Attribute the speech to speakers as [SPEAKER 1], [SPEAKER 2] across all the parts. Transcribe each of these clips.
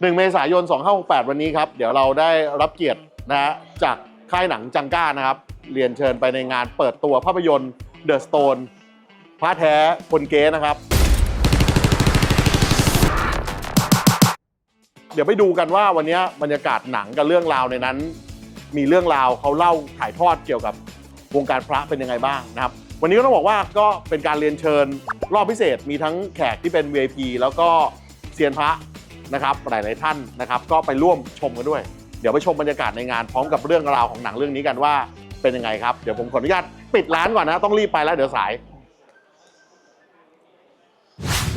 [SPEAKER 1] 1 เมษายน 2568 วันนี้ครับ เดี๋ยวเราได้รับเกียรตินะฮะจากค่ายหนังจังก้านะครับ เรียนเชิญไปในงานเปิดตัวภาพยนตร์ The Stone พระแท้คนเก๊นะครับ เดี๋ยวไปดูกันว่าวันนี้บรรยากาศหนังกับเรื่องราวในนั้น มีเรื่องราวเขาเล่าถ่ายทอดเกี่ยวกับวงการพระเป็นยังไงบ้างนะครับ วันนี้ก็ต้องบอกว่าก็เป็นการเรียนเชิญรอบพิเศษมีทั้งแขกที่เป็น VIP แล้วก็เซียนพระ นะครับหลายๆท่านนะครับก็ไปร่วมชมกันด้วย เดี๋ยวไปชมบรรยากาศในงานพร้อมกับเรื่องราวของหนังเรื่องนี้กันว่าเป็นยังไงครับ เดี๋ยวผมขออนุญาตปิดร้านก่อนนะ ต้องรีบไปแล้วเดี๋ยวสาย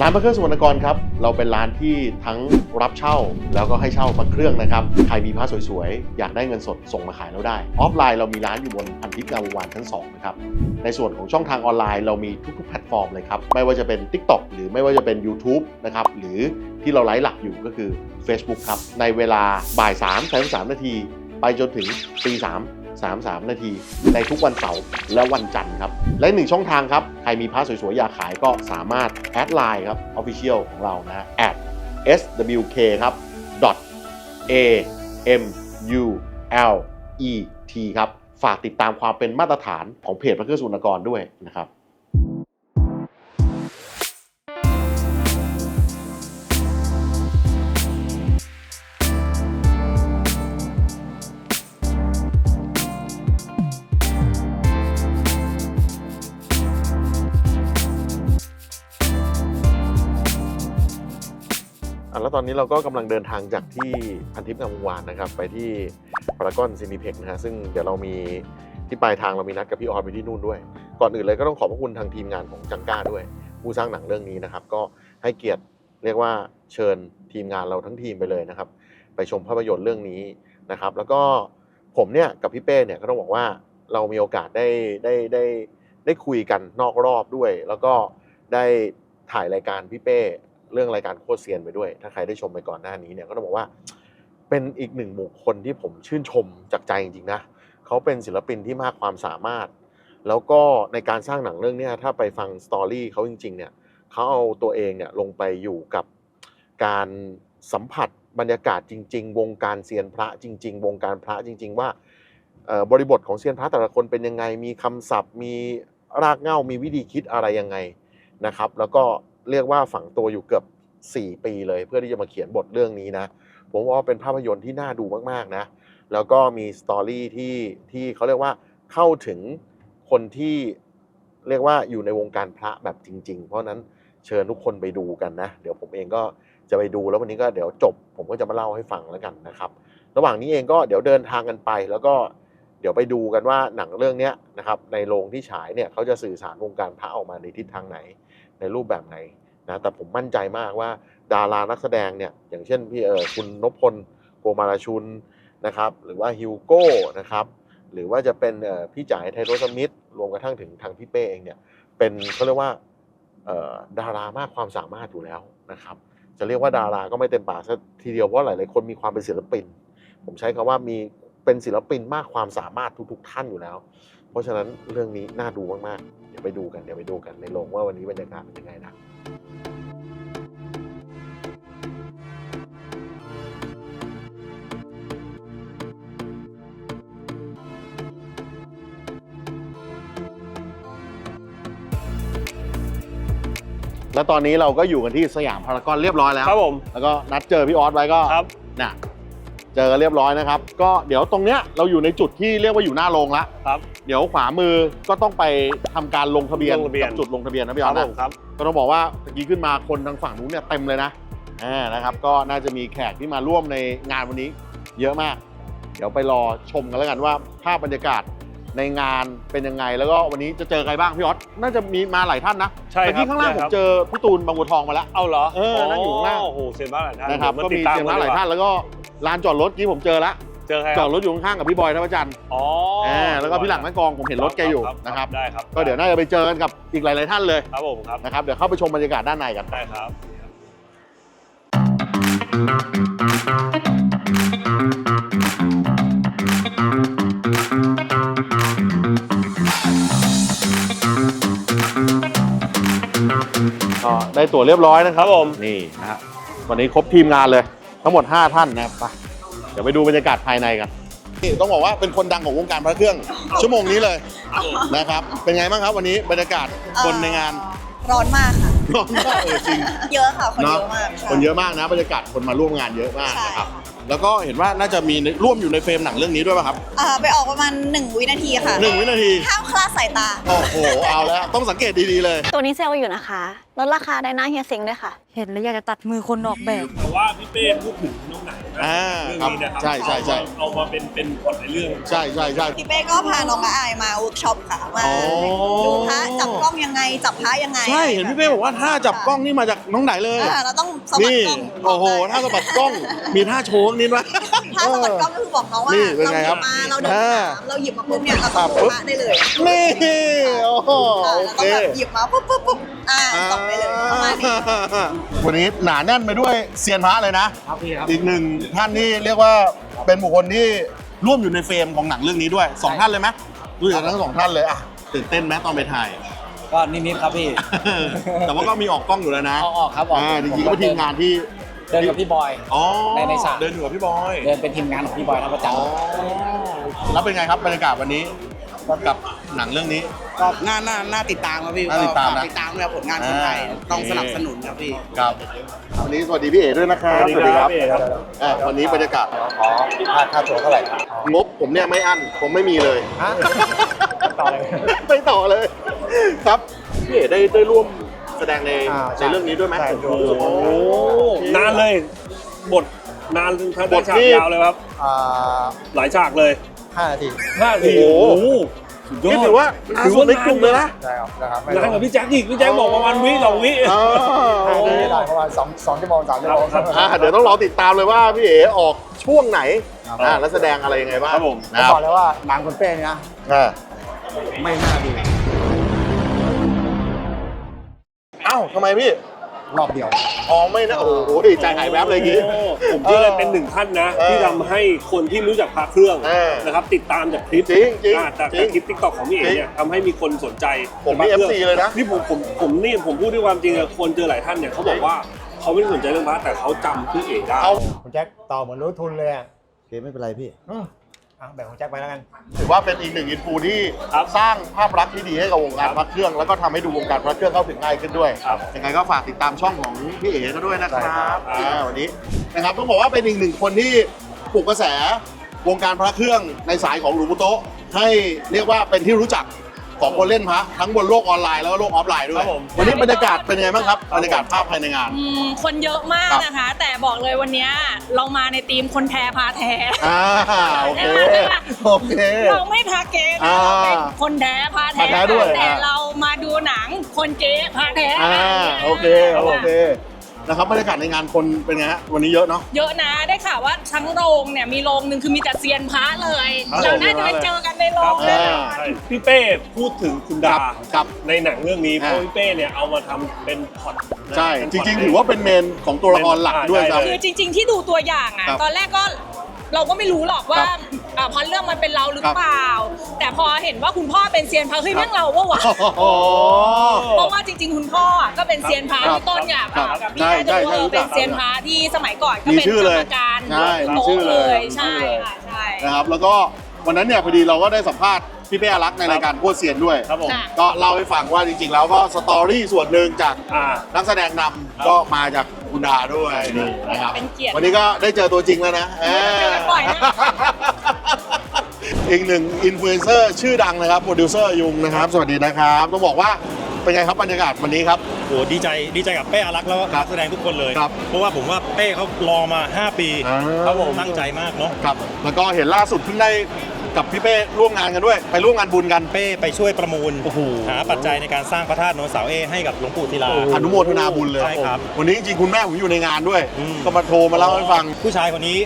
[SPEAKER 1] ร้านพระเครื่องสุวรรณกรครับ เราเป็นร้านที่ทั้งรับเช่าแล้วก็ให้เช่าพระเครื่องนะครับ ใครมีพระสวยๆ อยากได้เงินสดส่งมาขายเราได้ ออฟไลน์เรามีร้านอยู่บนพันทิพย์งามวงวานชั้น2นะครับ ในส่วนของช่องทางออนไลน์เรามีทุกๆแพลตฟอร์มเลยครับ ไม่ว่าจะเป็น TikTok หรือไม่ว่าจะเป็น YouTube นะครับ หรือที่เราไลฟ์หลักอยู่ก็คือ Facebook ครับ ในเวลาบ่าย3 3นาทีไปจนถึงตีสาม 3 3 นาที ในทุกวันเสาร์และวันจันทร์ครับ และหนึ่งช่องทางครับ ใครมีพระสวยๆ อยากขายก็สามารถแอดไลน์ครับ Official ของเรานะ at swk ครับ a m u l e t ครับ ฝากติดตามความเป็นมาตรฐานของเพจพระเครื่องสุนกรด้วยนะครับ แล้วตอนนี้เราก็กำลังเดินทางจากที่พันทิพย์งามวงวานนะครับ ไปที่พารากอนซินิเพ็กนะฮะซึ่งเดี๋ยวเรามีที่ปลายทางเรามีนัดกับพี่ออนไปที่นู่นด้วย ก่อนอื่นเลยก็ต้องขอบพระคุณทางทีมงานของจังก้าด้วย ผู้สร้างหนังเรื่องนี้นะครับ ก็ให้เกียรติเรียกว่าเชิญทีมงานเราทั้งทีมไปเลยนะครับ ไปชมภาพยนตร์เรื่องนี้นะครับ แล้วก็ผมเนี่ยกับพี่เป้เนี่ยก็ต้องบอกว่าเรามีโอกาสได้ได้ได้ได้คุยกันนอกรอบด้วย แล้วก็ได้ถ่ายรายการพี่เป้ เรื่องรายการโคตรเซียนไปด้วย ถ้าใครได้ชมไปก่อนหน้านี้เนี่ยก็ต้องบอกว่าเป็นอีกหนึ่งบุคคลที่ผมชื่นชมจากใจจริงๆนะเขาเป็นศิลปินที่มากความสามารถ แล้วก็ในการสร้างหนังเรื่องนี้ถ้าไปฟังสตอรี่เขาจริง ๆ เนี่ยเขาเอาตัวเองเนี่ยลงไปอยู่กับการสัมผัสบรรยากาศจริง ๆ วงการเซียนพระจริง ๆ วงการพระจริง ๆ ว่าบริบทของเซียนพระแต่ละคนเป็นยังไง มีคำศัพท์ มีรากเหง้า มีวิธีคิดอะไรยังไงนะครับ แล้วก็ เรียกว่าฝังตัวอยู่เกือบ 4 ปีเลย เพื่อที่จะมาเขียนบทเรื่องนี้นะ ผมว่าเป็นภาพยนตร์ที่น่าดูมากๆนะ แล้วก็มีสตอรี่ที่ที่เขาเรียกว่าเข้าถึงคนที่เรียกว่าอยู่ในวงการพระแบบจริง ๆ เพราะนั้นเชิญทุกคนไปดูกันนะ เดี๋ยวผมเองก็จะไปดูแล้ววันนี้ก็เดี๋ยวจบ ผมก็จะมาเล่าให้ฟังแล้วกันนะครับ ระหว่างนี้เองก็เดี๋ยวเดินทางกันไปแล้วก็เดี๋ยวไปดูกันว่าหนังเรื่องนี้นะครับในโรงที่ฉายเนี่ยเขาจะสื่อสารวงการพระออกมาในทิศทางไหน ในรูปแบบไหนนะแต่ผมมั่นใจมากว่าดารานักแสดงเนี่ยอย่างเช่นพี่เออคุณนพพลโกมาลาชุนนะครับหรือว่าฮิวโก้นะครับหรือว่าจะเป็นพี่จ่ายไทโรสมิธรวมกระทั่งถึงทางพี่เป้เองเนี่ยเป็นเขาเรียกว่าดารามากความสามารถอยู่แล้วนะครับจะเรียกว่าดาราก็ไม่เต็มปากซะทีเดียวเพราะหลาย ๆ คนมีความเป็นศิลปิน ผมใช้คำว่ามีเป็นศิลปินมากความสามารถทุก ๆ ท่านอยู่แล้ว เพราะฉะนั้นเรื่องนี้น่าดูมากๆ เดี๋ยวไปดูกันเดี๋ยวไปดูกันในโรงว่าวันนี้บรรยากาศเป็นยังไงนะแล้วตอนนี้เราก็อยู่กันที่สยามพารากอนเรียบร้อยแล้ว
[SPEAKER 2] ครับผม
[SPEAKER 1] แล้วก็นัดเจอพี่ออสไว้ก็
[SPEAKER 2] ครับ
[SPEAKER 1] น่ะ เจอกันเรียบร้อยนะครับ ก็เดี๋ยวตรงเนี้ยเราอยู่ในจุดที่เรียกว่าอยู่หน้าโรงละ
[SPEAKER 2] ครับ
[SPEAKER 1] เดี๋ยวขวามือก็ต้องไปทำการลงทะเบียน
[SPEAKER 2] ลงทะเบียน
[SPEAKER 1] กับจุดลงทะเบียนนะพี่
[SPEAKER 2] ค
[SPEAKER 1] ออ
[SPEAKER 2] รั
[SPEAKER 1] ส
[SPEAKER 2] บผ
[SPEAKER 1] นะ
[SPEAKER 2] มครับ
[SPEAKER 1] ก็ต้องบอกว่าตะกี้ขึ้นมาคนทางฝั่งนู้นเนี่ยเต็มเลยนะอ่านะครับ ก็น่าจะมีแขกที่มาร่วมในงานวันนี้ เยอะมาก เดี๋ยวไปรอชมกันแล้วกันว่าภาพบรรยากาศ ในงานเป็นยังไง แล้วก็วันนี้จะเจอใครบ้างพี่ออสน่าจะมีมาหลายท่านนะ
[SPEAKER 2] ใช่ครับ
[SPEAKER 1] เมื่อกี้ข้างล่าง
[SPEAKER 2] ใช่
[SPEAKER 1] ผม
[SPEAKER 2] ครับ
[SPEAKER 1] เจอพี่ตูนบางบัวทองมาแล้ว
[SPEAKER 2] เอาเหรอ
[SPEAKER 1] เออนั่งอยู่ข้างล่าง
[SPEAKER 2] โอ้โหเซียนบ้านหลายท่าน
[SPEAKER 1] นะครับ
[SPEAKER 2] ดี๋
[SPEAKER 1] ก็
[SPEAKER 2] ยวาติ
[SPEAKER 1] มี
[SPEAKER 2] ดตาม
[SPEAKER 1] เซียนพระหลายท่านแล้วก็ลานจอดรถกี้ผมเจอแล้ว
[SPEAKER 2] เจอใคร
[SPEAKER 1] จ
[SPEAKER 2] ค
[SPEAKER 1] อ
[SPEAKER 2] รั
[SPEAKER 1] ด
[SPEAKER 2] บ
[SPEAKER 1] รถอยู่ข้างๆกับพี่บอยท่าพระจันทร์
[SPEAKER 2] อ๋อ
[SPEAKER 1] อ่าแล้วก็พี่หลังแม่กองผมเห็นรถแกอยู่นะครับ
[SPEAKER 2] ได้ครับ
[SPEAKER 1] ก็เดี๋ยวน่าจะไปเจอกันกับอีกหลายๆท่านเลย
[SPEAKER 2] ครับผมครับ
[SPEAKER 1] นะครับเดี๋ยวเข้าไปชมบรรยากาศด้านในกัน
[SPEAKER 2] ได้ครับ
[SPEAKER 1] ก็ได้ตั๋วเรียบร้อยนะค
[SPEAKER 2] ค
[SPEAKER 1] รั
[SPEAKER 2] รับบผม
[SPEAKER 1] นี่นะฮะวันนี้ครบทีมงานเลย ทั้งหมด 5 ท่านนะครับไปเดี๋ยวไปดูบรรยากาศภายในกันนี่ต้องบอกว่าเป็นคนดังของวงการพระเครื่อง ชั่วโมงนี้เลยนะครับเป็นไงบ้างครับวันนี้บรรยากาศคนในงาน
[SPEAKER 2] ร้อนมากค่ะ
[SPEAKER 1] ร้อนมากเออจริง
[SPEAKER 2] เยอะค่ะคน
[SPEAKER 1] เนาะ
[SPEAKER 2] เยอะมากใช่
[SPEAKER 1] คนเยอะมากนะบรรยากาศคนมาร่วมงานเยอะมาก
[SPEAKER 2] ใช่
[SPEAKER 1] นะครับแล้วก็เห็นว่าน่าจะมีในร่วมอยู่ในเฟรมหนังเรื่องนี้ด้วยป่ะครับ
[SPEAKER 2] อ่าไปออกประมาณ 1 วินาทีค่ะ
[SPEAKER 1] หนึ่งวินาที
[SPEAKER 2] ห้ามคลาดสายตา
[SPEAKER 1] โอ้โห เอาแล้ว ต้องสังเกตดีๆเลย
[SPEAKER 3] ตัวนี้เซลล์อยู่นะคะลดราคาได้หน้าเฮียเซ็งด้วยค่ะ
[SPEAKER 4] เห็นแล้วอยากจะตัดมือคนออกแบบ
[SPEAKER 5] แต่ว่าพี่เป้พูดถึงน้องหนังนะ
[SPEAKER 1] อ่า
[SPEAKER 5] เรื่อง
[SPEAKER 1] ครับ
[SPEAKER 5] นี้นะครับ
[SPEAKER 1] ใช่ใช่ใช่
[SPEAKER 5] เอามาเป็นเป็นพล็อตในเรื่อง
[SPEAKER 1] ใช่ใช่ใช่
[SPEAKER 2] พี่เป้ก็พาน้องกระอายมาเวิร์กช็อปค่ะมา
[SPEAKER 1] อ๋อ
[SPEAKER 2] ดูพระจับกล้องยังไง จับพระยังไง
[SPEAKER 1] ใช่เห็นพี่เป้บอกว่าท่าจับกล้องนี่มาจากน้องไหนเลย
[SPEAKER 2] อ่าเราต้องสะบัด
[SPEAKER 1] นี่
[SPEAKER 2] กล้อง
[SPEAKER 1] โอ้โหท่าสะบัดกล้องมีท่าโชว์นิดวะ
[SPEAKER 2] ถ้าสะบัดกล้องก็คือบอกน้องว่า
[SPEAKER 1] นี่เป็น
[SPEAKER 2] เรา
[SPEAKER 1] ไง
[SPEAKER 2] ห
[SPEAKER 1] ครั
[SPEAKER 2] ยิ
[SPEAKER 1] บบ
[SPEAKER 2] มาเราเดิน
[SPEAKER 1] อ่า
[SPEAKER 2] ถามเราหยิบมาปุ๊บเนี่ยเรา
[SPEAKER 1] ครั
[SPEAKER 2] ต้อง
[SPEAKER 1] บ
[SPEAKER 2] ดูพระได้เลย
[SPEAKER 1] นี่โอ้โห
[SPEAKER 2] อ่า
[SPEAKER 1] โอ
[SPEAKER 2] เรา
[SPEAKER 1] เค
[SPEAKER 2] ต้องแบบหยิบมาปุ๊บปุ๊บปุ๊บอ่าส่งได้เลยประมาณนี้
[SPEAKER 1] วันนี้หนาแน่นไปด้วยเซียนพระเลยนะ
[SPEAKER 5] ครับพี่ครับ
[SPEAKER 1] อีกหนึ่งท่านที่เรียกว่าเป็นบุคคลที่ร่วมอยู่ในเฟรมของหนังเรื่องนี้ด้วยสองท่านเลยไหมรู้จักทั้งสองท่านเลยอะตื่นเต้นไหมตอนไปถ่าย
[SPEAKER 6] ก็นิดๆครับพี่
[SPEAKER 1] แต่ว่าก็มีออกกล้องอยู่แล้วนะ
[SPEAKER 6] เอาออกครับออก
[SPEAKER 1] อ่าจริงๆก็เป็นทีมงานที่
[SPEAKER 6] เดินกับพี่บอย
[SPEAKER 1] อ๋อ
[SPEAKER 6] ในในฉาก
[SPEAKER 1] เดินอยู่กับพี่บอย
[SPEAKER 6] เดินเป็นทีมงานของพี่บอยท่าประจัน
[SPEAKER 1] อ๋อแล้วเป็นไงครับบรรยากาศวันนี้ กับหนังเรื่องนี้
[SPEAKER 7] ก็น่าน่าน่าติดตามครับพี่
[SPEAKER 1] น่าติดตามนะ
[SPEAKER 7] ฝกติดตามแล้วผลงานคนไทย
[SPEAKER 1] อ่า
[SPEAKER 7] ต้องสนับสนุนครับพี่
[SPEAKER 1] ครับวันนี้สวัสดีพี่เอ๋ด้วยนะครับ
[SPEAKER 5] สวัสดีครับพี่เอ๋ครับ
[SPEAKER 1] อ่าวันนี้บรรยากาศ
[SPEAKER 6] ขอค่าค่าตัวเท่าไหร่
[SPEAKER 1] งบผมเนี่ยไม่อั้นผมไม่มีเลย
[SPEAKER 6] ฮะต่อเลย
[SPEAKER 1] ไม่ต่อเลย ครับพี่เอ๋ได้ได้ร่วมแสดงใน
[SPEAKER 6] อ่า
[SPEAKER 1] ในเรื่องนี้ด้วยไหม
[SPEAKER 6] ใช่
[SPEAKER 1] โอ้โห
[SPEAKER 5] นานเลย บทนานทั้ง
[SPEAKER 1] บท
[SPEAKER 5] ฉาก
[SPEAKER 1] นี่
[SPEAKER 5] ยาวเลยครับ
[SPEAKER 6] อ่า
[SPEAKER 5] หลายฉากเลย
[SPEAKER 6] ห้านาที
[SPEAKER 5] ห้าที
[SPEAKER 1] โอ้โห
[SPEAKER 5] โอ้โหสุดยอ
[SPEAKER 1] นี่
[SPEAKER 5] ด
[SPEAKER 1] ถือว่า
[SPEAKER 5] ถือว่า
[SPEAKER 1] ในกลุ่มเลยนะ
[SPEAKER 6] ใช่ครับนะครับ
[SPEAKER 5] นานกว่าพี่แจ็คอีกพี่แจ็คบอกประมาณวิสองวิ
[SPEAKER 1] อ่า
[SPEAKER 6] ห้า
[SPEAKER 1] โอ
[SPEAKER 6] นา
[SPEAKER 1] เค
[SPEAKER 6] ทีได้ประมาณสองสองชั่วโมงสามชั่วโมง
[SPEAKER 5] ครับ
[SPEAKER 1] อ่าเดี๋ยวต้องรอติดตามเลยว่าพี่เอ๋ออกช่วงไหนอ่าแล้วแสดงอะไรยังไงบ้าง
[SPEAKER 5] ครับผม
[SPEAKER 6] ผมบอกเลยว่าหนังคนเป้เนี่ยนะ
[SPEAKER 1] อ่า
[SPEAKER 6] ไม่น่าดู
[SPEAKER 1] เอ้าทำไมพี่
[SPEAKER 6] รอบเดียว
[SPEAKER 1] อ๋อไม่นะ โอ้โหใจหายแวบเลยกี้
[SPEAKER 5] โอ้ผมเชื่อเลยเป็นหนึ่งท่านนะ
[SPEAKER 1] เออ
[SPEAKER 5] ที่ทำให้คนที่รู้จักพระเครื่อง
[SPEAKER 1] เออ
[SPEAKER 5] นะครับติดตามจากคลิป
[SPEAKER 1] จริงจริง
[SPEAKER 5] อ่าจาก
[SPEAKER 1] จริง
[SPEAKER 5] คลิปทิกตอกของพี่เอ๋เนี่ยทำให้มีคนสนใจ
[SPEAKER 1] ผมมี
[SPEAKER 5] พระครื่ง
[SPEAKER 1] FC เลยนะ
[SPEAKER 5] นี่ผมผมผมนี่ผมพูดด้วยความจริงอะคนเจอหลายท่านเนี่ยเขาบอกว่าเขาไม่ได้สนใจเรื่องพระแต่เขาจำพี่เอ๋ได้
[SPEAKER 1] เอา
[SPEAKER 6] คุณแจ็คต่อเหมือนรู้ทุนเลยอะ
[SPEAKER 8] โอเคไม่เป็นไรพี่
[SPEAKER 6] อืม อะแบ่งของแจ็คไปแล้วกัน
[SPEAKER 1] ถือว่าเป็นอีกหนึ่งอินฟูที่สร้างภาพลักษณ์ที่ดีให้กับวงการพระเครื่อง แล้วก็ทำให้ดูวงการพระเครื่องเข้าถึงง่ายขึ้นด้วย
[SPEAKER 5] ครับ
[SPEAKER 1] ยังไงก็ฝากติดตามช่องของพี่เอ๋ก็ด้วยนะครับ อ่าวันนี้นะครับต้องบอกว่าเป็นอีกหนึ่งคนที่ปลุกกระแสวงการพระเครื่องในสายของหลวงปู่โตะให้เรียกว่าเป็นที่รู้จัก ของคนเล่นพระทั้งบนโลกออนไลน์แล้วก็โลกออฟไลน์ด้วยวันนี้บรรยากาศเป็นยังไงบ้างครับบรรยากาศภาพภายในงาน
[SPEAKER 9] อืมคนเยอะมาก
[SPEAKER 1] ครับ
[SPEAKER 9] นะคะ แต่บอกเลยวันเนี้ยเรามาในทีมคนแท้พาแท้
[SPEAKER 1] อ่าโอเคโอเค
[SPEAKER 9] เราไม่พาเก๊นะ
[SPEAKER 1] อ่า
[SPEAKER 9] เราเป็นคนแท้พาแท้
[SPEAKER 1] พาแท้ด้วย
[SPEAKER 9] แต่
[SPEAKER 1] อ่า
[SPEAKER 9] เรามาดูหนังคนเก๊พาแท้
[SPEAKER 1] อ่าโอเคโอเค นะครับบรรยากาศในงานคนเป็นไงฮะวันนี้เยอะเนาะ
[SPEAKER 9] เยอะนะได้ข่าวว่าทั้งโรงเนี่ยมีโรงหนึ่งคือมีแต่เซียนพระเลย
[SPEAKER 1] ครับ
[SPEAKER 9] เราน่าจะไปเจอกันในโร
[SPEAKER 5] ครับ
[SPEAKER 9] งแน่นอน
[SPEAKER 5] ใช่พี่เป้พูดถึงคุณดา
[SPEAKER 1] ครับ
[SPEAKER 5] ในหนังเรื่องนี้เพ
[SPEAKER 1] อ่า
[SPEAKER 5] ราะพี่เป้เนี่ยเอามาทำเป็นพล็อตนะ
[SPEAKER 1] ใช่
[SPEAKER 5] เป็น
[SPEAKER 1] จ
[SPEAKER 5] พล็ต
[SPEAKER 1] ริง ๆ ถือว่าเป็นเมนของตัวละครหลักด้วย
[SPEAKER 5] อ่า
[SPEAKER 1] ครับ
[SPEAKER 5] ใช่
[SPEAKER 9] คือจริง ๆ ที่ดูตัวอย่างอะ
[SPEAKER 1] ครับ
[SPEAKER 9] ตอนแรกก็ เราก็ไม่รู้หรอกว่า
[SPEAKER 1] ครับ
[SPEAKER 9] อ่าเพราะเรื่องมันเป็นเราหรือ
[SPEAKER 1] ครับ
[SPEAKER 9] เปล่า แต่พอเห็นว่าคุณพ่อเป็นเซียนพระเฮ้ย
[SPEAKER 1] ครับ
[SPEAKER 9] แม่งเราว่าวะ
[SPEAKER 1] โอ้โห
[SPEAKER 9] เพราะว่าจริงๆ คุณพ่ออะก็เป็นเซียนพระ
[SPEAKER 1] ครับ
[SPEAKER 9] พี่ต้นเนี่ย
[SPEAKER 1] ครับ
[SPEAKER 9] กับ
[SPEAKER 1] ใช่
[SPEAKER 9] พี่น่าจะรู้
[SPEAKER 1] ใช่
[SPEAKER 9] เออ
[SPEAKER 1] ใช่
[SPEAKER 9] เป็นเซียนพระที่สมัยก่อนก็
[SPEAKER 1] มี
[SPEAKER 9] เป็น
[SPEAKER 1] ชื่อเลย
[SPEAKER 9] กรรมการ
[SPEAKER 1] ใช่มี
[SPEAKER 9] โต๊ะ
[SPEAKER 1] ชื่อเลย
[SPEAKER 9] ใช่
[SPEAKER 1] มีชื่อเลย
[SPEAKER 9] ค่ะใช่
[SPEAKER 1] นะครับแล้วก็วันนั้นเนี่ยพอดีเราก็ได้สัมภาษณ์ พี่เป้อารักษ์ในรายการโคตรเซียนด้วย
[SPEAKER 5] ครับผม
[SPEAKER 9] ค่ะ
[SPEAKER 1] ก็เล่าให้ฟังว่าจริงๆ แล้วก็สตอรี่ส่วนหนึ่งจาก
[SPEAKER 5] อ่า
[SPEAKER 1] นักแสดงนำก็มาจากคุณดาด้วยนี่นะครับ
[SPEAKER 9] เป็นเกียรติ
[SPEAKER 1] วันนี้ก็ได้เจอตัวจริงแล้วนะ
[SPEAKER 9] เจอกันบ่อยนะ
[SPEAKER 1] อีกหนึ่งอินฟลูเอนเซอร์ชื่อดังนะครับโปรดิวเซอร์ยุงนะครับ สวัสดีนะครับ ต้องบอกว่าเป็นไงครับบรรยากาศวันนี้ครับ
[SPEAKER 10] โอ้ดีใจดีใจกับเป้อารักษ์แล้วก็
[SPEAKER 1] ครั
[SPEAKER 10] นั
[SPEAKER 1] บ
[SPEAKER 10] กแสดงทุกคนเลย
[SPEAKER 1] ครับ
[SPEAKER 10] เพราะว่าผมว่าเป้เขารอมา 5 ปี
[SPEAKER 1] อ่า
[SPEAKER 10] ครับผมตั้งใจมากเนาะ
[SPEAKER 1] ครับ แล้วก็เห็นล่าสุดเพิ่งได้ กับพี่เป้ร่วมงานกันด้วย ไปร่วมงานบุญกัน
[SPEAKER 10] เป้ไปช่วยประมูล
[SPEAKER 1] โอ้โห
[SPEAKER 10] หาปัจจัยในการสร้างพระธาตุโนนเสาเอให้กับหลวงปู่ศิลา
[SPEAKER 1] อนุโมทนาบุญเลย
[SPEAKER 10] ใช่ครับ
[SPEAKER 1] วันนี้จริงๆคุณแม่ผมอยู่ในงานด้วย
[SPEAKER 10] อืม
[SPEAKER 1] ก็มาโทรมาเล่าให้ฟัง
[SPEAKER 10] ผู้ชายคนนี้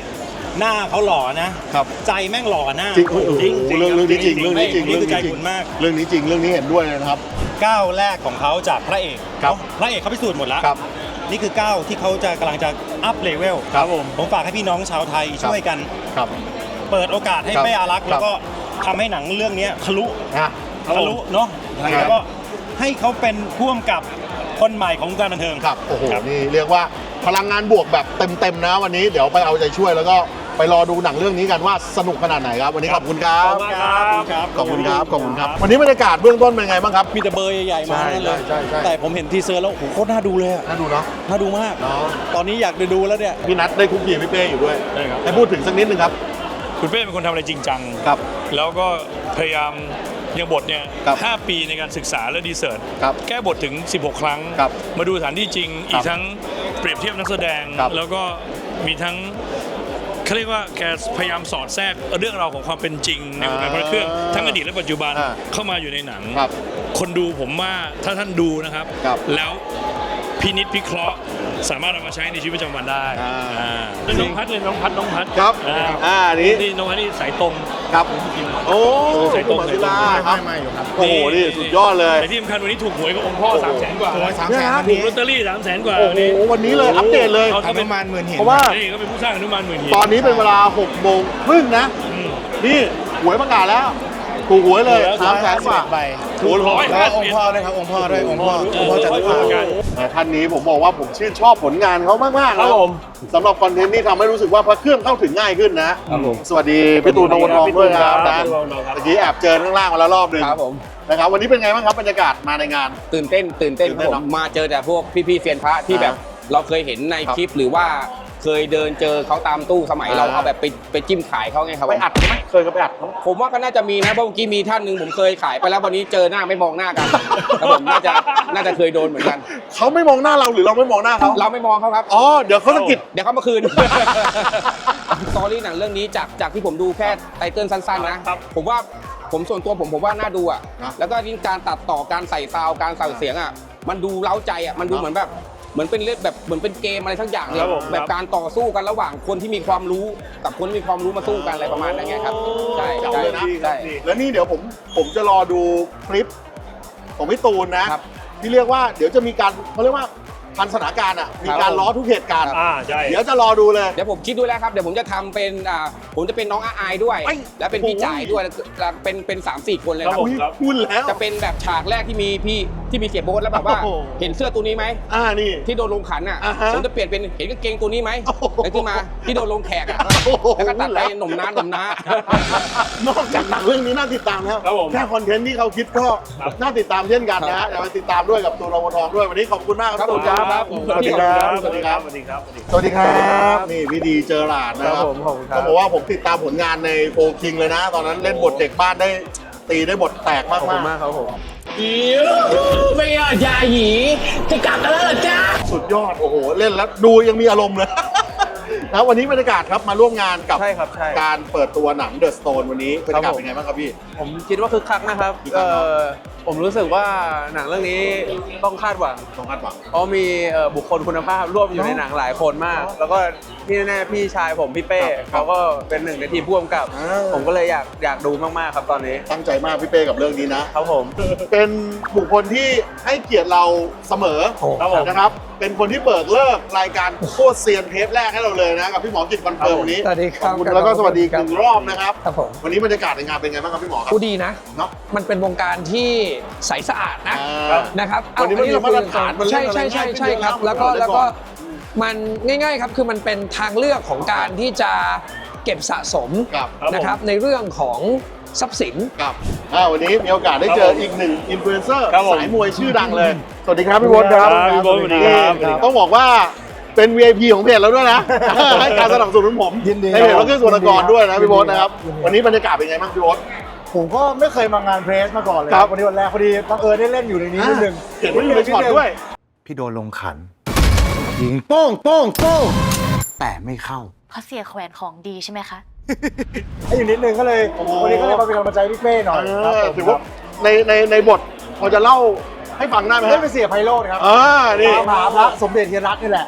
[SPEAKER 10] หน้าเขาหล่อนะ
[SPEAKER 1] ครับ
[SPEAKER 10] ใจแม่งหล่อหน้า
[SPEAKER 1] จริงโอ้โห
[SPEAKER 10] จริง
[SPEAKER 1] เรื่องเรื่องนี้จริงเรื่องนี้จริง
[SPEAKER 10] นี่
[SPEAKER 1] เรื่อง
[SPEAKER 10] คือใจ
[SPEAKER 1] นี้จริ
[SPEAKER 10] บุ
[SPEAKER 1] ง
[SPEAKER 10] ญมาก
[SPEAKER 1] เรื่องนี้จริงเรื่องนี้เห็นด้วยเลยนะครับ
[SPEAKER 10] ก้าวแรกของเขาจากพระเอก
[SPEAKER 1] ครับ
[SPEAKER 10] เนอะพระเอกเขาพิสูจน์หมดแล้ว
[SPEAKER 1] ครับ
[SPEAKER 10] นี่คือก้าวที่เขาจะกำลังจะอัพเลเวล
[SPEAKER 1] ครับผม
[SPEAKER 10] ผมฝากให้พี่น้องชาวไทยช่วยกัน
[SPEAKER 1] ครับ
[SPEAKER 10] เปิดโอกาสให้
[SPEAKER 1] ครับ
[SPEAKER 10] เป้อารักษ์
[SPEAKER 1] ครับ
[SPEAKER 10] แล้วก็ทำให้หนังเรื่องนี้ทะลุ
[SPEAKER 1] นะ
[SPEAKER 10] ทะลุเนาะ
[SPEAKER 1] ครับ
[SPEAKER 10] แล้วก็ให้เขาเป็นพ่วงกับคนใหม่ของวงการบันเทิง
[SPEAKER 1] ครับโอ้โห
[SPEAKER 10] ครับ
[SPEAKER 1] นี่เรียกว่าพลังงานบวกแบบเต็มๆนะวันนี้เดี๋ยวไปเอาใจช่วยแล้วก็ไปรอดูหนังเรื่องนี้กันว่าสนุกขนาดไหนครับ วันนี้ขอบคุณครับ
[SPEAKER 10] ครับ
[SPEAKER 1] ขอบคุณครับขอบคุณครับ วันนี้บรรยากาศเบื้องต้นเป็นไงบ้างครับ
[SPEAKER 10] มีแต่เบอร์ใหญ่ๆมาทั้งนั้นเลย
[SPEAKER 1] ใช่ใช่ใช่
[SPEAKER 10] แต่ผมเห็นทีเซอร์แล้วโอ้โหโคตรน่าดูเลยอะ
[SPEAKER 1] น่าดูเนาะ
[SPEAKER 10] น่าดูมาก
[SPEAKER 1] เนาะ
[SPEAKER 10] ตอนนี้อยากไปดูแล้วเนี่ย
[SPEAKER 1] พี่นัทได้คุกกี้พี่เป้อยู่ด้วย
[SPEAKER 8] ได้ครับ
[SPEAKER 1] ให้พูดถึงสักนิดนึงครับ
[SPEAKER 8] คุณเป้เป็นคนทำอะไรจริงจัง
[SPEAKER 1] ครับ
[SPEAKER 8] แล้วก็พยายามอย่างบทเนี่ย
[SPEAKER 1] ครับ
[SPEAKER 8] ห้าปีในการศึกษาและดีเสิร์ช
[SPEAKER 1] ครับ
[SPEAKER 8] แก้บทถึง 16 ครั้ง
[SPEAKER 1] ครับ
[SPEAKER 8] มาดูสถานที่จริง
[SPEAKER 1] ค
[SPEAKER 8] อี
[SPEAKER 1] รั
[SPEAKER 8] ก
[SPEAKER 1] บ
[SPEAKER 8] ทั้งเปรียบเทียบนักแสดง
[SPEAKER 1] ครับ
[SPEAKER 8] แล้วก็มีทั้งเขาเรียกว่าแกพยายามสอดแทรกเรื่องราวของความเป็นจริงในวงการพระเครื่องทั้งอดีตและปัจจุบัน
[SPEAKER 1] อ่า
[SPEAKER 8] เข้ามาอยู่ในหนัง
[SPEAKER 1] ครับ
[SPEAKER 8] คนดูผมว่าถ้าท่านดูนะครับ
[SPEAKER 1] ครับ
[SPEAKER 8] แล้วพินิจพิเคราะห์ สามารถเอามาใช้ในชีวิตประจำวันได้
[SPEAKER 1] อ่า
[SPEAKER 8] อ่าน้องพัดเลยน้องพัดน้องพัด
[SPEAKER 1] ครับ
[SPEAKER 8] อ่า
[SPEAKER 1] อ่านี่
[SPEAKER 8] นี่น้องพัดนี่สายตรง
[SPEAKER 1] ครับโอ้
[SPEAKER 8] ใส่ตรง
[SPEAKER 1] คุณหมอศิลาครับ
[SPEAKER 6] ไม่อยู่ครับ
[SPEAKER 1] โอ้โหนี่สุดยอดเลย
[SPEAKER 8] แต่ที่สำคัญวันนี้ถูกหวยกับองค์พ่อสามแสนกว่า
[SPEAKER 6] โอ้ยสามแสน
[SPEAKER 8] ถูกลอตเตอรี่สามแสนกว่า
[SPEAKER 1] โอ้
[SPEAKER 8] วัน
[SPEAKER 1] โห
[SPEAKER 8] นี้
[SPEAKER 1] วันนี้เลยอัปเดตเลย
[SPEAKER 8] เขา
[SPEAKER 6] อ
[SPEAKER 8] ทำเป็
[SPEAKER 6] นุ
[SPEAKER 8] น
[SPEAKER 6] มานหมื่นหิน
[SPEAKER 1] เพราะว่า
[SPEAKER 8] นี่ก็เป็นผู้สร้างอนุมานหมื่นหิน
[SPEAKER 1] ตอนนี้เป็นเวลา6โมงครึ่งนะ
[SPEAKER 8] อืม
[SPEAKER 1] นี่หวยประกาศแล้ว ถูกหวยเลยสามแสนกว่า
[SPEAKER 6] ใบ
[SPEAKER 1] โอ้โห
[SPEAKER 8] ร้อย
[SPEAKER 6] แล้ว
[SPEAKER 8] ห้า
[SPEAKER 6] ก็
[SPEAKER 8] สิ
[SPEAKER 6] อบงค์พ่อด้วยครับองค์พ่อด้วยองค์พ่อองค์พ่อจัตุ
[SPEAKER 8] ร้อย
[SPEAKER 6] คา
[SPEAKER 8] ห้าสิบ
[SPEAKER 1] แต่ท่านนี้ผมบอกว่าผมชื่นชอบผลงานเขามากๆ
[SPEAKER 8] ครั
[SPEAKER 1] นะ
[SPEAKER 8] บผม
[SPEAKER 1] สำหรับคอนเทนต์ที่ทำให้รู้สึกว่าพระเครื่องเข้าถึงง่ายขึ้นนะสวัสดีพี่ตูนนวทองด้วยนะครับนะ
[SPEAKER 8] พี่ตูนนวทองครับ
[SPEAKER 1] เมื่อกี้แอบเจอข้างล่างมาแล้วรอบหนึ่ง
[SPEAKER 11] ครับผม
[SPEAKER 1] นะครับวันนี้เป็นไงบ้างครับบรรยากาศมาในงาน
[SPEAKER 11] ตื่นเต้นตื่นเต้น
[SPEAKER 1] ตื่น
[SPEAKER 11] ค
[SPEAKER 1] เต้
[SPEAKER 11] รับ
[SPEAKER 1] น
[SPEAKER 11] ผ
[SPEAKER 1] เนอะ
[SPEAKER 11] มมาเจอแต่พวกพี่ๆเซียนพระที่แบบเราเคยเห็นใน
[SPEAKER 1] ครับ
[SPEAKER 11] คลิปหรือว่า เคยเดินเจอเขาตามตู้สมัย
[SPEAKER 1] อ่า
[SPEAKER 11] เราเอาแบบไปไปจิ้มขายเขาไงครับ
[SPEAKER 1] ไป
[SPEAKER 11] ผม
[SPEAKER 1] อัดไหมเคยก็ไปอัดเขา
[SPEAKER 11] ผมว่าก็น่าจะมีนะเพราะเมื่อกี้มีท่านหนึ่งผมเคยขายไปแล้ววันนี้เจอหน้าไม่มองหน้ากันครับผมน่าจะน่าจะเคยโดนเหมือนกัน
[SPEAKER 1] เขาไม่มองหน้าเราหรือเราไม่มองหน้าเขา
[SPEAKER 11] เราไม่มองเขาครับ
[SPEAKER 1] อ๋อ เดี๋ยวเขาสะกิด
[SPEAKER 11] เดี๋ยวเขามาคืน สตอรี่หนังเรื่องนี้จากจากที่ผมดูแค่ไตเติ้ลสั้นๆนะผมว่าผมส่วนตัวผมผมว่าน่าดูอะ
[SPEAKER 1] นะ
[SPEAKER 11] แล้วก็ยิ่งการตัดต่อการใส่ซาวด์การใส่เสียงอะ มันดูเล้าใจอะ มันดู
[SPEAKER 1] นะ
[SPEAKER 11] เหมือนแบบ เหมือนเป็นเล่นแบบเหมือนเป็นเกมอะไรทั้งอย่างเล
[SPEAKER 8] ครั
[SPEAKER 11] ย
[SPEAKER 8] บผม
[SPEAKER 11] แบบการต่อสู้กันระหว่างคนที่มีความรู้กับคนที่มีความรู้มาสู้กันอะไรประมาณนั้นไงครับใช่
[SPEAKER 1] เจ๋ง
[SPEAKER 11] ใช่
[SPEAKER 1] เลยนะ
[SPEAKER 11] ใช่
[SPEAKER 1] แล้วนี่เดี๋ยวผมผมจะรอดูคลิปของพี่ตูนนะ
[SPEAKER 11] ครับ
[SPEAKER 1] ที่เรียกว่าเดี๋ยวจะมีการเขาเรียกว่า พันสถานการณ์อะมีการล้อทุกเหตุการณ์
[SPEAKER 8] อ่าใช่
[SPEAKER 1] เดี๋ยวจะรอดูเลย
[SPEAKER 11] เดี๋ยวผมคิดดูแล้วครับ เดี๋ยวผมจะทำเป็นอ่าผมจะเป็นน้องอาอายด้วย
[SPEAKER 1] เอ้ย
[SPEAKER 11] และเป็นพี่จ่ายด้วยแล้วเป็นเป็นสามสี่คนเลยครับ
[SPEAKER 1] อุ้ยพูดแล้ว
[SPEAKER 11] จะเป็นแบบฉากแรกที่มีพี่ที่มีเสียโบ๊ทแล้วแบบว่า
[SPEAKER 1] โอ้โห
[SPEAKER 11] เห็นเสื้อตัวนี้ไหม
[SPEAKER 1] อ่านี่
[SPEAKER 11] ที่โดนลงขันอะ
[SPEAKER 1] อ่าฮะ
[SPEAKER 11] ผมจะเปลี่ยนเป็นเห็นกางเกงตัวนี้ไหม
[SPEAKER 1] โอ้โห
[SPEAKER 11] แล้วขึ้นมาที่โดนลงแขกอะ
[SPEAKER 1] โอ้โห
[SPEAKER 11] แล้วก็ตัดไปหนุ่มน้าหนุ่มน้า น
[SPEAKER 1] อกจากหนังเรื่องนี้น่าติดตามแล้ว
[SPEAKER 8] ครับผม
[SPEAKER 1] แค่คอนเทนต์ที่เขาคิดก็น่าติดตามเช่นกันนะฮะอย่ามาติดตามด้วยกับตูนรวทองด้วยวันนี้ขอบคุณมากครับตูนครับ
[SPEAKER 11] ครับ
[SPEAKER 1] สวัสดีครับสวัสดีครับ
[SPEAKER 8] สวัสดีครับ
[SPEAKER 1] สวัสดีครับนี่พี่ดีเจอหลาดนะครับต้องบอกว่าผมติดตามผลงานในโฟคิงเลยนะ ตอนนั้นเล่นบทเด็กบ้านได้ตีได้บทแตกมากมากครับผมไม่ยายาหยีจะกลับกันแล้วเหรอจ้าสุดยอดโอ้โหเล่นแล้วดูยังมีอารมณ์เลย นะวันนี้บรรยากาศครับมาร่วมงานกับ
[SPEAKER 6] ใช่ครับใช่
[SPEAKER 1] การเปิดตัวหนัง The Stone วันนี้บรรยากาศเป็นไงบ้างครับพี่
[SPEAKER 6] ผมคิดว่าคึกคักนะครับ
[SPEAKER 1] คึกคัก
[SPEAKER 6] เอ่
[SPEAKER 1] เนอะ
[SPEAKER 6] อผมรู้สึกว่าหนังเรื่องนี้ต้องคาดหวัง
[SPEAKER 1] ต้องคาดหวัง
[SPEAKER 6] เพราะมีเอ่อบุคคลคุณภาพร่วมอยู่ในหนังหลายคนมาก แล้วก็ที่แน่ๆพี่ชายผมพี่เป้
[SPEAKER 1] ครับ
[SPEAKER 6] เขาก็เป็นหนึ่งในทีมพ่วงกับ
[SPEAKER 1] อ่า
[SPEAKER 6] ผมก็เลยอยากอยากดูมากๆครับตอนนี้
[SPEAKER 1] ตั้งใจมากพี่เป้กับเรื่องนี้นะ
[SPEAKER 6] ครับผม
[SPEAKER 1] เป็นบุคคลที่ให้เกียรติเราเสมอ
[SPEAKER 8] ครับผม
[SPEAKER 1] นะครับ เป็นคนที่เปิดเลิกรายการโคตรเซียนเทปแรกให้เราเลยนะกับพี่หมอกิจคอนเฟิร์มวันนี้
[SPEAKER 12] สวัสดีครับ
[SPEAKER 1] ขอบคุณแล้วก็สวัสดีอีกหนึ่งรอบนะครับ
[SPEAKER 12] ครับผม
[SPEAKER 1] วันนี้บรรยากาศในงานเป็นไงบ้างครับพี่หมอครับ
[SPEAKER 12] ผู้ดีนะ
[SPEAKER 1] เนาะ
[SPEAKER 12] มันเป็นวงการที่ใสสะอาดนะ
[SPEAKER 1] อ่า
[SPEAKER 12] นะครับ
[SPEAKER 1] วันนี้มันมี
[SPEAKER 12] เอ
[SPEAKER 1] มาตรฐานมันเล่
[SPEAKER 12] ใช่
[SPEAKER 1] นอะไร
[SPEAKER 12] ใช่ใช่
[SPEAKER 1] ง่ายขึ้น
[SPEAKER 12] ใช่
[SPEAKER 1] เยอะ
[SPEAKER 12] ครับ
[SPEAKER 1] นะ
[SPEAKER 12] แล้วก็
[SPEAKER 1] ผม
[SPEAKER 12] แล้ว
[SPEAKER 1] ก่
[SPEAKER 12] ก็
[SPEAKER 1] อน
[SPEAKER 12] มันง่ายๆครับคือมันเป็นทางเลือกของการที่จะเก็บสะสม
[SPEAKER 1] ครับ
[SPEAKER 12] นะครับในเรื่องของทรัพย์สิน
[SPEAKER 1] ครับอ่าวันนี้มีโอกาสได้เจออีกหนึ่งอินฟลูเอนเซอร์
[SPEAKER 8] ครับผม
[SPEAKER 1] สายมวยชื่อดังเลย สวัสดีครับพี่บดครับ
[SPEAKER 8] ครับพี่โบ๊ทสวัสดีครับ
[SPEAKER 1] นี่ต้องบอกว่า เป็น VIP ของเพจเราด้วยนะ ให้การสนับสนุนผม
[SPEAKER 6] ยินดี
[SPEAKER 1] ในเพจเราคือส่วนกรด้วยนะพี่โบ๊ทนะครับ
[SPEAKER 6] ยินดี
[SPEAKER 1] วันนี้บรรยากาศเป็นไงบ้างพี่โบ๊ท
[SPEAKER 6] ผมก็ไม่เคยมางานเพรสมาก่อนเลย
[SPEAKER 1] ครับ
[SPEAKER 6] วันนี้วันแรกพอดีบังเอิญได้เล่นอยู่ในนี้นิดนึง
[SPEAKER 1] เห็นว่าอยู่ในช็อตด้วย
[SPEAKER 6] พี่โดนลงขัน ยิงโป้งโป้งโป้งแต่ไม่เข้า
[SPEAKER 4] เพราะเสียแขวนของดีใช่ไหมคะ
[SPEAKER 6] ให้อยู่นิดนึงก็เลย
[SPEAKER 1] โอ้โห
[SPEAKER 6] วันนี้ก็เลยมาเป็นกำลังใจพี่เป้หน่อยครับ
[SPEAKER 1] เออ
[SPEAKER 6] ผม
[SPEAKER 1] ถือว่าในในในบทพอจะเล่า ให้ฟังได้ไหม
[SPEAKER 6] เล่น
[SPEAKER 1] ฮะ
[SPEAKER 6] เป็นเสียไพโรธครับ
[SPEAKER 1] อ่านี่
[SPEAKER 6] ตามหาพระสมเด็จเทียนรัตน์นี่แหละ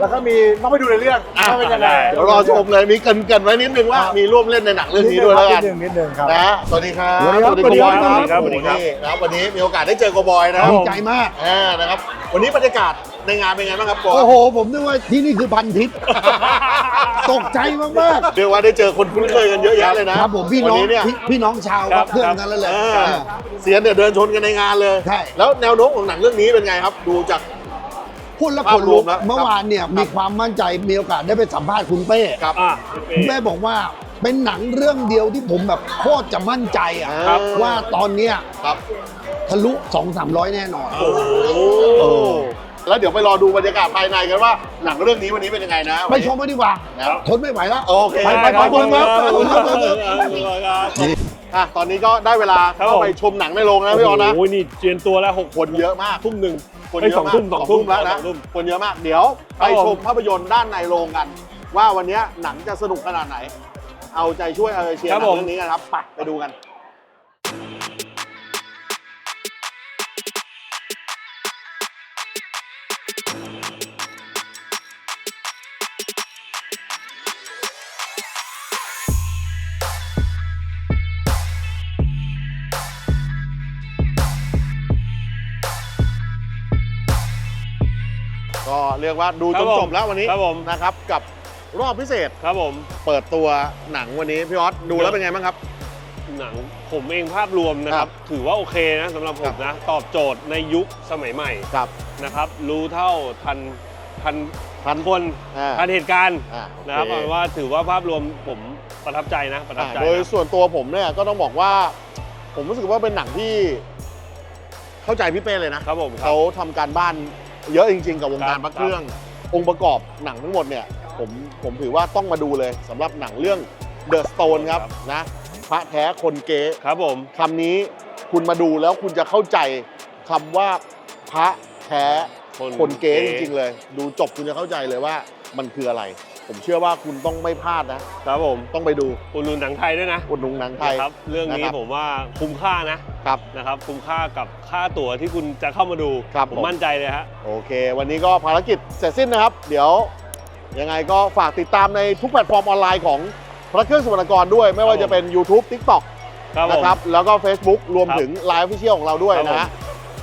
[SPEAKER 6] แล้วก็มีต้องไปดูในเรื่อง
[SPEAKER 1] อะ
[SPEAKER 6] ว่าเป็นยังไง
[SPEAKER 1] เดี๋ยวรอชมเลยมีเกรินเกรินไว้นิดนึงว่า
[SPEAKER 6] ครับ
[SPEAKER 1] มีร่วมเล่นในหนังเรื่องนี้ด้วยแล้วกัน
[SPEAKER 6] นิดนึงนิดนึงครับ
[SPEAKER 1] นะสวัสดีครับ
[SPEAKER 6] สวัสดีครับ
[SPEAKER 1] โกบอย
[SPEAKER 6] สวัสดีครับ
[SPEAKER 1] โอ้โหนี่นะครับวันนี้มีโอกาสได้เจอโกบอยนะครับ
[SPEAKER 6] ดีใจมาก
[SPEAKER 1] อ่านะครับ วันนี้บรรยากาศ ในงานเป็นไงบ้างครับโก
[SPEAKER 6] โอ้โห ผมนึกว่าที่นี่คือพันทิพย์ตกใจมาก
[SPEAKER 1] เรียกว่าได้เจอคนคุ้นเคยกันเยอะแยะเลยนะ
[SPEAKER 6] ๆครับผมพี่น้อง
[SPEAKER 1] วัเนี่ย
[SPEAKER 6] พี่พี่น้องชาว
[SPEAKER 8] ครับ
[SPEAKER 6] เพื่อนกันแล้วแหละ
[SPEAKER 1] เออเสียนเนี่ยเดินชนกันในงานเลย
[SPEAKER 6] ใช่
[SPEAKER 1] แล้วแนวโน้มของหนังเรื่องนี้เป็นไงครับ ดูจากผ
[SPEAKER 13] พูดแล้ว
[SPEAKER 1] ภา
[SPEAKER 13] ค
[SPEAKER 1] พ
[SPEAKER 13] น
[SPEAKER 1] ร
[SPEAKER 13] ลุ
[SPEAKER 1] ว
[SPEAKER 13] ก
[SPEAKER 1] มแล้ว
[SPEAKER 13] เมื่อวานเนี่ยมีความมั่นใจมีโอกาสได้ไปสัมภาษณ์คุณเป้
[SPEAKER 1] ครับ
[SPEAKER 5] อะ
[SPEAKER 13] คุณเป้บอกว่าเป็นหนังเรื่องเดียวที่ผมแบบโคตรจะมั่นใจอะ
[SPEAKER 1] ครับ
[SPEAKER 13] ว่าตอนเนี้ย
[SPEAKER 1] ครับ
[SPEAKER 13] ทะลุสองสามร้อยแน่นอน
[SPEAKER 1] โอ้โห แล้วเดี๋ยวไปรอดูบรรยากาศภายในกันว่าหนังเรื่องนี้วันนี้เป็นยังไงนะ
[SPEAKER 13] ไปชมกันดีกว่า
[SPEAKER 1] ครับ
[SPEAKER 13] ทนไม่ไหวแล้ว
[SPEAKER 1] โอเค
[SPEAKER 13] ไปไปขอบคุณครับขอบคุณครับ
[SPEAKER 1] อะตอนนี้ก็ได้เวลา
[SPEAKER 5] ครับ
[SPEAKER 1] เข้า
[SPEAKER 5] ผม
[SPEAKER 1] ไปชมหนังในโรงนะพี่ออนนะ
[SPEAKER 5] โอ้ยนี่เจียนตัวแล้วหก
[SPEAKER 1] คนเยอะมาก
[SPEAKER 5] ทุ่มหนึ่ง
[SPEAKER 1] คน
[SPEAKER 5] เอ้ย
[SPEAKER 1] เย
[SPEAKER 5] ส
[SPEAKER 1] อะ
[SPEAKER 5] อง
[SPEAKER 1] มาก
[SPEAKER 5] ทุ่มสองทุ่ม
[SPEAKER 1] แล้วนะ
[SPEAKER 5] สองทุ่ม
[SPEAKER 1] คนเยอะมากเดี๋ยว
[SPEAKER 5] ค
[SPEAKER 1] ไป
[SPEAKER 5] รับผม
[SPEAKER 1] ชมภาพยนตร์ด้านในโรงกัน ว่าวันนี้หนังจะสนุกขนาดไหน เอาใจช่วยเอาใจเชียร์หนังเรื่องนี้กันครับไปไปดูกัน เรียกว่าดู
[SPEAKER 5] ค
[SPEAKER 1] จ
[SPEAKER 5] รับ
[SPEAKER 1] น
[SPEAKER 5] ผม
[SPEAKER 1] จบแล้ววันนี้
[SPEAKER 5] ครับผม
[SPEAKER 1] นะครับกับรอบพิเศษ
[SPEAKER 5] ครับผม
[SPEAKER 1] เปิดตัวหนังวันนี้พี่ออสดูแล้วเป็นไงบ้างครับ
[SPEAKER 5] หนังผมเองภาพรวมนะครับ ถือว่าโอเคนะสำหรับผมนะ ตอบโจทย์ในยุคสมัยใหม่
[SPEAKER 1] ครับ
[SPEAKER 5] นะครับ รู้เท่าทันทัน
[SPEAKER 1] ทัน
[SPEAKER 5] คน
[SPEAKER 1] อ่า
[SPEAKER 5] ทันเหตุการณ์
[SPEAKER 1] อ่า
[SPEAKER 5] นะครับ
[SPEAKER 1] โอเค
[SPEAKER 5] เอาเป็นว่าถือว่าภาพรวมผมประทับใจนะประทับใจ
[SPEAKER 1] โดย
[SPEAKER 5] นะ
[SPEAKER 1] ส่วนตัวผมเนี่ยก็ต้องบอกว่า ผมรู้สึกว่าเป็นหนังที่เข้าใจพี่เป้เลยนะครับ
[SPEAKER 5] ผมครับ
[SPEAKER 1] เขาทำการบ้าน เยอะจริง ๆ กับวงการ
[SPEAKER 5] ครับ
[SPEAKER 1] พระเครื่อง องค์ประกอบหนังทั้งหมดเนี่ยผมผมถือว่าต้องมาดูเลยสำหรับหนังเรื่อง The Stone ครับนะพระแท้คนเก๊
[SPEAKER 5] ครับผม
[SPEAKER 1] คำนี้คุณมาดูแล้วคุณจะเข้าใจคำว่าพระแท้คนเก๊จริงๆเลย ดูจบคุณจะเข้าใจเลยว่ามันคืออะไร ผมเชื่อว่าคุณต้องไม่พลาดนะ
[SPEAKER 5] ครับผม
[SPEAKER 1] ต้องไปดู
[SPEAKER 5] อุดหนุนหนังไทยด้วยนะ
[SPEAKER 1] อุดหนุนหนังไทย
[SPEAKER 5] นะครับ เรื่องนี้
[SPEAKER 1] นะครับ
[SPEAKER 5] ผมว่าคุ้มค่านะ ครับ นะครับคุ้มค่ากับค่าตั๋วที่คุณจะเข้ามาดู
[SPEAKER 1] ครับ
[SPEAKER 5] ผม
[SPEAKER 1] ผม
[SPEAKER 5] มั่นใจเลยฮะ
[SPEAKER 1] โอเค วันนี้ก็ภารกิจเสร็จสิ้นนะครับ เดี๋ยวยังไงก็ฝากติดตามในทุกแพลตฟอร์มออนไลน์ของพระเครื่องสมรรณกรด้วย ไม่ว่าจะเป็น YouTube TikTok
[SPEAKER 5] ครับผม
[SPEAKER 1] นะครับ แล้วก็ Facebook รวม
[SPEAKER 5] ครับ
[SPEAKER 1] ถึง Line Official ของเราด้วย
[SPEAKER 5] ครับ
[SPEAKER 1] นะฮะ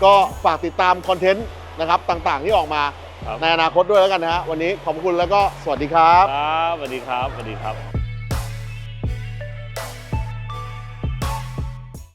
[SPEAKER 1] ก็ฝากติดตามคอนเทนต์นะครับต่างๆที่ออกมา
[SPEAKER 5] ครับ
[SPEAKER 1] ในอนาคตด้วยแล้วกันนะฮะวันนี้ขอบคุณแล้วก็สวัสดีครับ
[SPEAKER 5] ครับสวัสดีครับสวัสดีครับ